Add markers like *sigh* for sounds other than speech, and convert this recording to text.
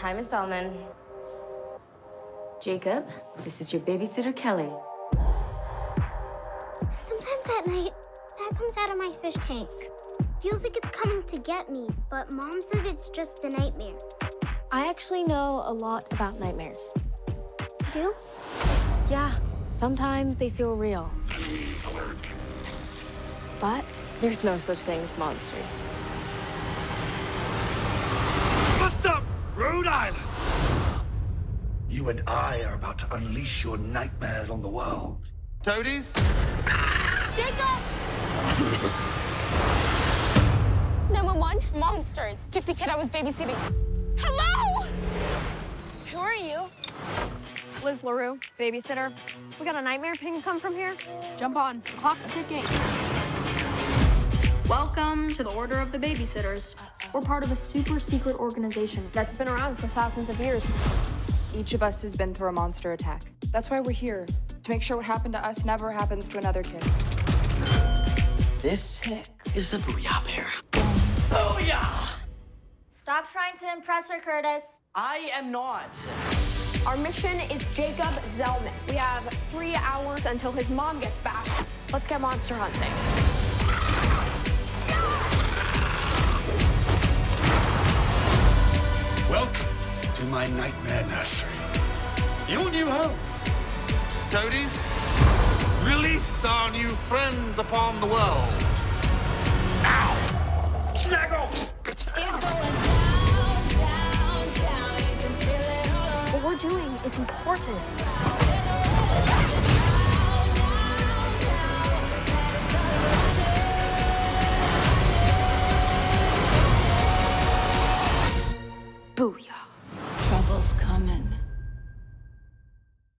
Hi, Miss Ullman. Jacob, this is your babysitter, Kelly. Sometimes at night, that comes out of my fish tank. Feels like it's coming to get me, but mom says it's just a nightmare. I actually know a lot about nightmares. Do? Yeah, sometimes they feel real. But there's no such thing as monsters. Rhode Island? You and I are about to unleash your nightmares on the world. Toadies? Jacob! *laughs* 911? Monsters. Took the kid I was babysitting. Hello? Who are you? Liz LaRue, babysitter. We got a nightmare ping come from here? Jump on. The clock's ticking. Welcome to the Order of the Babysitters. We're part of a super secret organization that's been around for thousands of years. Each of us has been through a monster attack. That's why we're here, to make sure what happened to us never happens to another kid. This is the Booyah Bear. Stop trying to impress her, Curtis. I am not. Our mission is Jacob Zellman. We have three hours until his mom gets back. Let's get monster hunting. To my nightmare nursery. Your new home. Toadies, release our new friends upon the world. Now! Snaggle! What we're doing is important. Booyah. Trouble's coming.